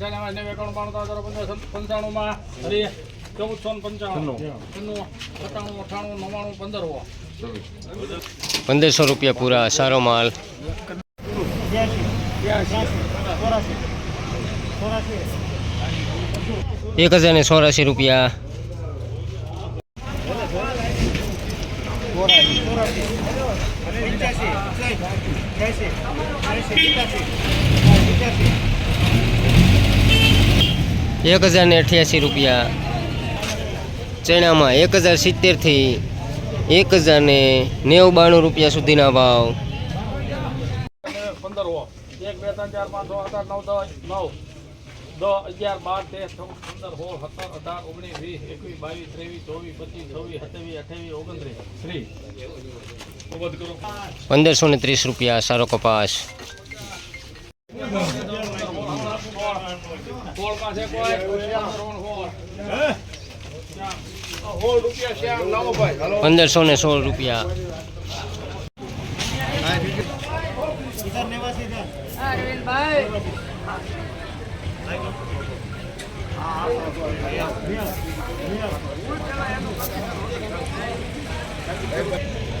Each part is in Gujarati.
અઠાણું નેવું એકાણું બાણું ત્રણ પંદર પંચાણુંમાં હરી. ચૌદસો ને પંચાણું. સત્તાણું અઠાણું નવ્વાણું પંદર પંદરસો રૂપિયા પૂરા સારો માલ. એક હજાર ને ચોરાશી રૂપિયા. એક હજાર ને અઠ્યાસી રૂપિયા. ચણામાં એક હજાર સિત્તેરથી એક હજાર ને નેવું બાણું રૂપિયા સુધીના ભાવ. પંદરસો ને ત્રીસ રૂપિયા સારો કપાસ. પાસે કોઈ પંદરસો ને સોળ. રૂપિયા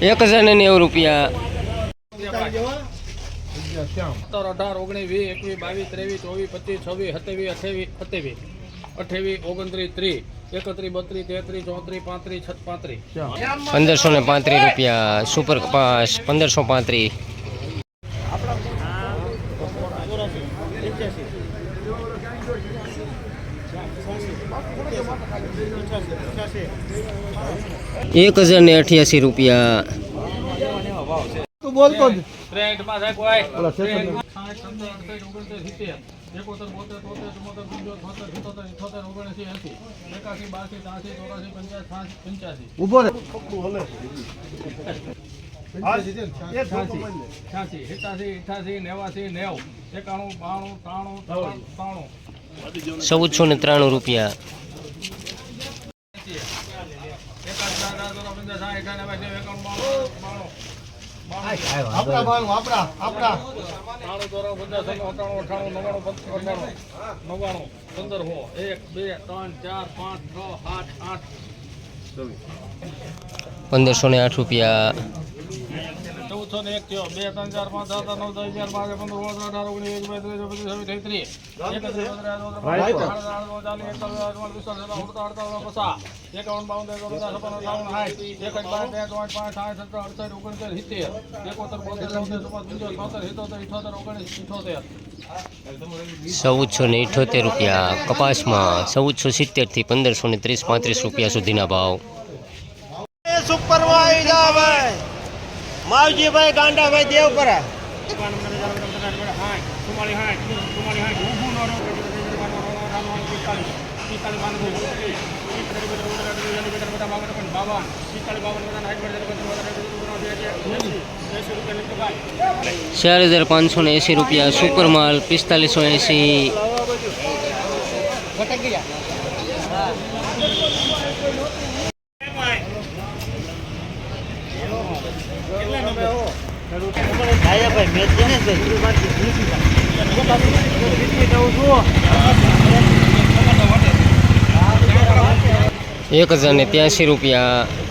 એક હજાર ને નેવું રૂપિયા. સત્તર અઢાર ઓગણીસ વીસ એકવીસ બાવીસ ત્રેવીસ ચોવીસ પચીસ છવ્વીસ સત્યાવીસ અઠાવીસ સત્યાવીસ. અઠાવીસ ઓગણત્રીસ ત્રીસ. એકત્રીસ બત્રીસ તેત્રીસ ચોત્રીસ પાંત્રીસ છત પાંત્રીસ પંદરસો ને પાંત્રીસ રૂપિયા સુપર કપાસ પંદરસો પાંત્રીસ. એક હજાર ને અઠ્યાસી રૂપિયા. તું બોલતો જ ત્રેસઠમાં છે કોઈ? ત્રેસઠ, સાઠ, સત્તર, અડસઠ, ઓગણત્રીસ, સિત્તેર, એકોતેર, બોતેર, તોતેર, ચુમ્મોતેર, પંચોતેર, છોતેર, સિત્તોતેર, ઇઠ્ઠોતેર, ઓગણએંસી, એંસી, એકાસી, બાસી, ત્રાસી, ચોરાસી, પંચ્યાસી, પંચ્યાસી, ઊભો રે. છ્યાસી, સિત્યાસી, અઠ્ઠાસી, નેવાસી, નેવું, એકાણું, બાણું, ત્રાણું, ત્રણ, ત્રાણું, ચૌદસો ને ત્રાણું રૂપિયા એકાસી, સાઠ, આઠ, ઓગણ, પંચાસી, સાઠ, અઠાણું, નેવું, એકાણું, બાણું, બાણું, બાણું. આપણા બાનું આપણા આપણા. ત્રાણું, ચોરાણું, પંચાસી, અઠ્ઠાણું, અઠ્ઠાણું, નવ્વાણું, નવ્વાણું, પંદર હો. એક બે ત્રણ ચાર પાંચ છ સાત આઠ. પંદરસો ને આઠ રૂપિયા ચૌદસો ને એક થયો. બે ત્રણ ચાર પાંચ સાત નવ દસ અગિયાર બાર પંદર સોળ અઢાર ઓગણીસ એક બે છવ્વીસ ત્રીસ બત્રીસ અડતાલીસ પચાસ એકાવન બાવન અડસઠ ઓગણચાલીસ સિત્તેર એકોતેર બોતેર ઓગણીસ ઇઠોતેર ચૌદસો ને ઇઠોતેર રૂપિયા કપાસમાં ચૌદસો સિત્તેરથી પંદરસો ને ત્રીસ પાંત્રીસ રૂપિયા સુધીના ભાવ. સુપરવાઇઝર ભાઈ. માવજીભાઈ ગાંડાભાઈ દેવપરા. ચાર હજાર પાંચસો ને એંસી રૂપિયા સુપર માલ પિસ્તાલીસો એંસી ભાઈ મેચ એક હજાર ને ત્યાંસી રૂપિયા